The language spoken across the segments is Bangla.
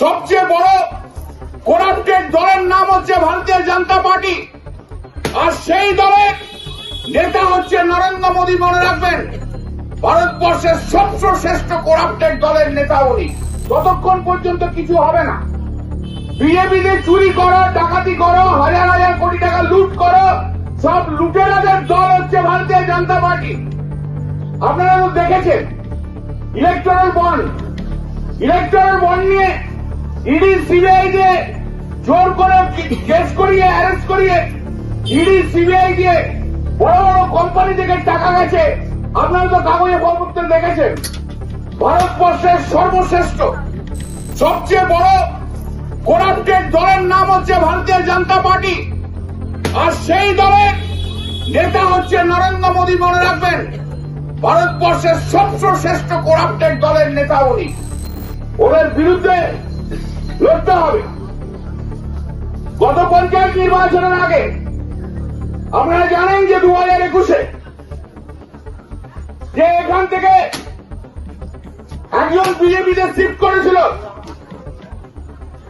সবচেয়ে বড় করাপ্টেড দলের নাম হচ্ছে ভারতীয় জনতা পার্টি। আর সেই দলের নেতা হচ্ছে নরেন্দ্র মোদী, মনে রাখবেন? ভারতবর্ষের সবচেয়ে শ্রেষ্ঠ করাপ্টেড দলের নেতা উনি। ততক্ষণ পর্যন্ত কিছু হবে না বিজেপিতে চুরি করো, ডাকাতি করো, হাজার হাজার কোটি টাকা লুট করো, সব লুটেরাদের দল হচ্ছে ভারতীয় জনতা পার্টি। আপনারা দেখেছেন? ইলেকট্রাল বন্ড ইলেকট্রাল বন্ড নিয়ে ইডি সিবিআই দিয়ে জোর করে কেস করিয়ে অ্যারেস্ট করিয়ে ইডি সিবিআই দিয়ে বড় বড় কোম্পানি থেকে টাকা গেছে। আপনারা তো কাগজে পত্র দেখেছেন। ভারতবর্ষের সর্বশ্রেষ্ঠ, সবচেয়ে বড় করাপ্টেড দলের নাম হচ্ছে ভারতীয় জনতা পার্টি। আর সেই দলের নেতা হচ্ছে নরেন্দ্র মোদী, মনে রাখবেন? ভারতবর্ষের সর্বশ্রেষ্ঠ করাপ্টেড দলের নেতা উনি। ওদের বিরুদ্ধে লড়তে হবে। গত পঞ্চায়েত নির্বাচনের আগে আপনারা জানেন যে দু হাজার একুশে যে এখান থেকে একজন বিজেপিতে শিফট করেছিল,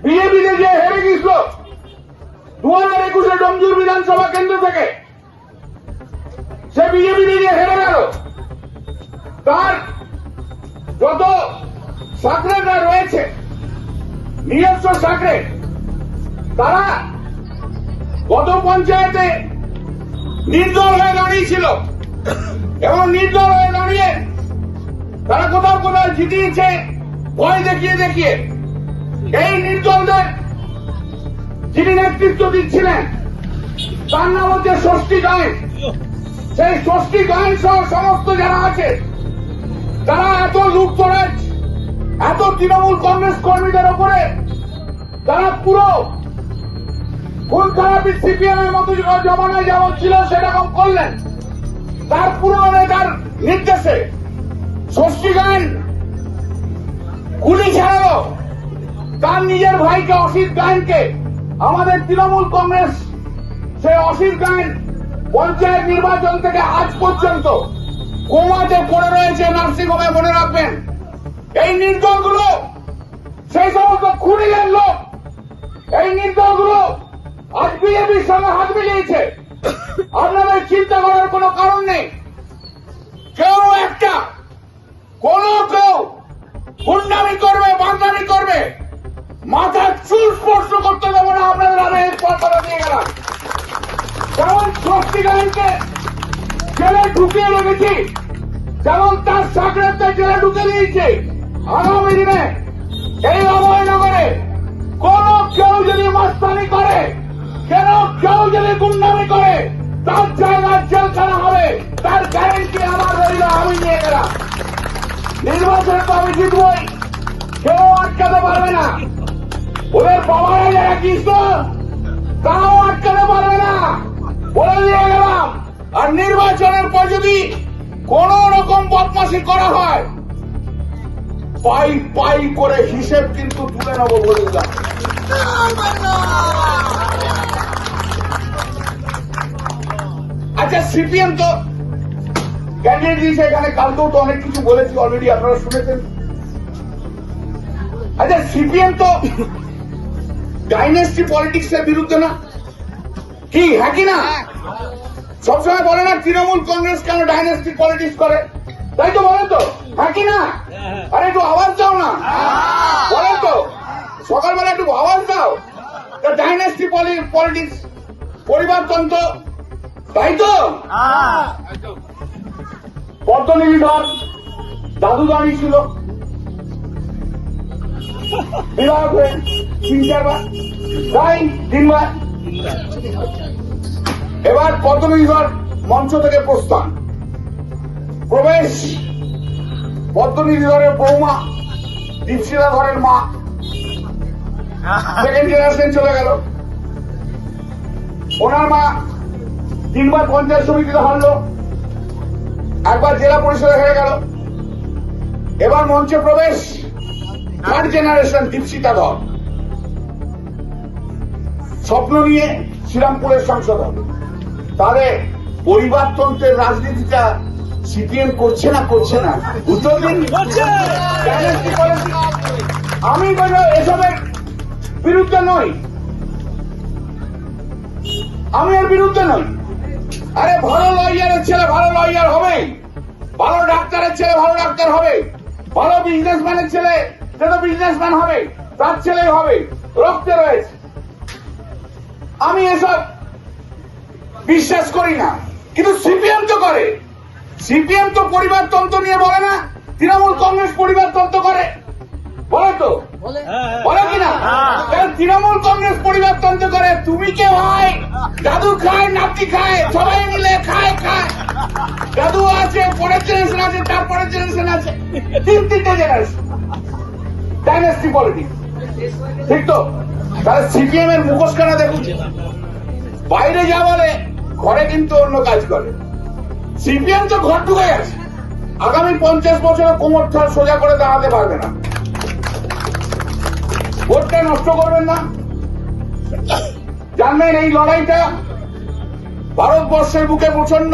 বিজেপিতে যে হেরে গেছিল দু হাজার একুশে ডমজুর বিধানসভা কেন্দ্র থেকে সে বিজেপিতে যে হেরে গেল, তার যত সাকরেটরা রয়েছে নিজস্ব সাকরেট তারা গত পঞ্চায়েতে নির্দল হয়ে দাঁড়িয়েছিল এবং নির্দল হয়ে দাঁড়িয়ে তারা কোথাও কোথাও জিতিয়েছে ভয় দেখিয়ে দেখিয়ে। এই নির্দলদের যিনি নেতৃত্ব দিচ্ছিলেন, তার নাম হচ্ছে ষষ্ঠী গায়েন। সেই ষষ্ঠী গায়েন সহ সমস্ত যারা আছে, তারা এত লুটতরাজ এত তৃণমূল কংগ্রেস কর্মীদের ওপরে তারা পুরো খুন খারাপি সিপিএম এর মতো জমানায় যেমন ছিল, সেরকম করলেন। তার পুরো নেতার নির্দেশে ষষ্ঠী গায়েন গুলি ছাড়ালো। তার নিজের ভাইকে অসিত গায়েনকে আমাদের তৃণমূল কংগ্রেস সেই অসিত গায়েন পঞ্চায়েত নির্বাচন থেকে আজ পর্যন্ত কোমাতে পড়ে রয়েছে, নার্সিংহোমে মনে রাখবেন। এই নির্দলগুলো সেই সমস্ত খুনিদের লোক, এই নির্দলগুলো আজ বিজেপির সঙ্গে হাত মিলিয়েছে। আপনাদের চিন্তা করার কোনো কারণ নেই। কেউ একটা, কোন কেউ গুন্ডামি করবে, বান্দামি করবে, মাথার চুল স্পর্শ করতে দেবো না, আপনাদের আমি কথা দিয়ে গেলাম। যেমন গানকে জেলে ঢুকিয়ে রেখেছি, যেমন তার সাকরেতে জেলে ঢুকে দিয়েছে আগামী দিনে এই অভয়নগরে কোন কেউ যদি মাস্তানি করে, কেন কেউ যদি গুন্ডামি করে, তার জায়গায় জেলখানা হবে, তার গ্যারেন্টি আমার রইল, আমি নিয়ে গেলাম। নির্বাচনে তো আমি জিতবই। কেউ আটকাতে পারবে না। ওদের বাবারা যারা কৃষ্ণ তাও আটকাতে পারবে না। বলে দিয়ে গেলাম। আর নির্বাচনের পর যদি কোন রকম বদমাসি করা হয় পাই পাই করে হিসেব কিন্তু তুলে নেব বলে আচ্ছা সিপিএম তো ক্যান্ডিডেট দিয়েছে, এখানে কালকেও তো অনেক কিছু বলেছি অলরেডি আপনারা শুনেছেন। আচ্ছা সিপিএম তো ডাইনেস্টি পলিটিক্স এর বিরুদ্ধে না? কি হ্যাঁ কি না? সবসময় বলে না, তৃণমূল কংগ্রেস কেন ডাইনেস্টি পলিটিক্স করে? তাই তো বলেন তো। হ্যাঁ। কি না? আরে একটু আওয়াজ দাও না। বলেন তো। সকালবেলা একটু আওয়াজ দাও। ডাইনেস্টি পলিটিক্স পরিবারতন্ত্র তাই তো? পদ্মনিধি ধর দাদু দাঁড়িয়ে ছিল। বিধায়ক হয়ে তিন চারবার। তাই তিনবার। এবার পদ্মনিধি ধর মঞ্চ থেকে প্রস্থান। প্রবেশ। পদ্মনিধি ধরের বৌমা, দীপশিলা ধরের মা। সেকেন্ড জেনারেশন চলে গেল। ওনার মা তিনবার পঞ্চায়েত সমিতিতে হারলো। একবার জেলা পরিষদে হেরে গেল। এবার মঞ্চে প্রবেশ। থার্ড জেনারেশন দীপশিতা ধর স্বপ্ন নিয়ে শ্রীরামপুরের সংসদ হবে তাহলে পরিবারতন্ত্রের রাজনীতিটা সিপিএম করছে না করছে না। উত্তর দিন। আমি বলো এসবের বিরুদ্ধে নই। আমি এর বিরুদ্ধে নই। আরে ভালো লয়ারের ছেলে ভালো লয়ার হবে। ভালো ডাক্তারের ছেলে ভালো ডাক্তার হবে। ভালো বিজনেসম্যানের ছেলে সে তো বিজনেসম্যান হবে। তার ছেলে হবে। রক্তে রয়েছে। আমি এসব বিশ্বাস করি না। কিন্তু সিপিএম তো করে। সিপিএম তো পরিবারতন্ত্র নিয়ে বলে না তৃণমূল কংগ্রেস পরিবারতন্ত্র করে। বলে তো? বলে। কিনা কারণ তৃণমূল কংগ্রেস পরিবারতন্ত্র করে তুমি কে ভাই দাদু খায় নাতি খায় সবাই মিলে খায় খায়। দাদু আছে পরের জেনারেশন আছে তারপরের জেনারেশন আছে। তিন তিনটে জেনারেশন ডাইনাস্টি পলিটিক্স ঠিক তো? তাহলে সিপিএম এর মুখোশ কেনা দেখুন। বাইরে যা বলে ঘরে কিন্তু অন্য কাজ করে। সিপিএম তো ঘর ঢুকে গেছে। আগামী পঞ্চাশ বছরে কোমর থাল সোজা করে দাঁড়াতে পারবে না। ভোটটা নষ্ট করবেন না। জানবেন এই লড়াইটা ভারতবর্ষের বুকে প্রচণ্ড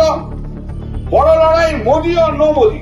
বড় লড়াই, মোদি ও নো মোদি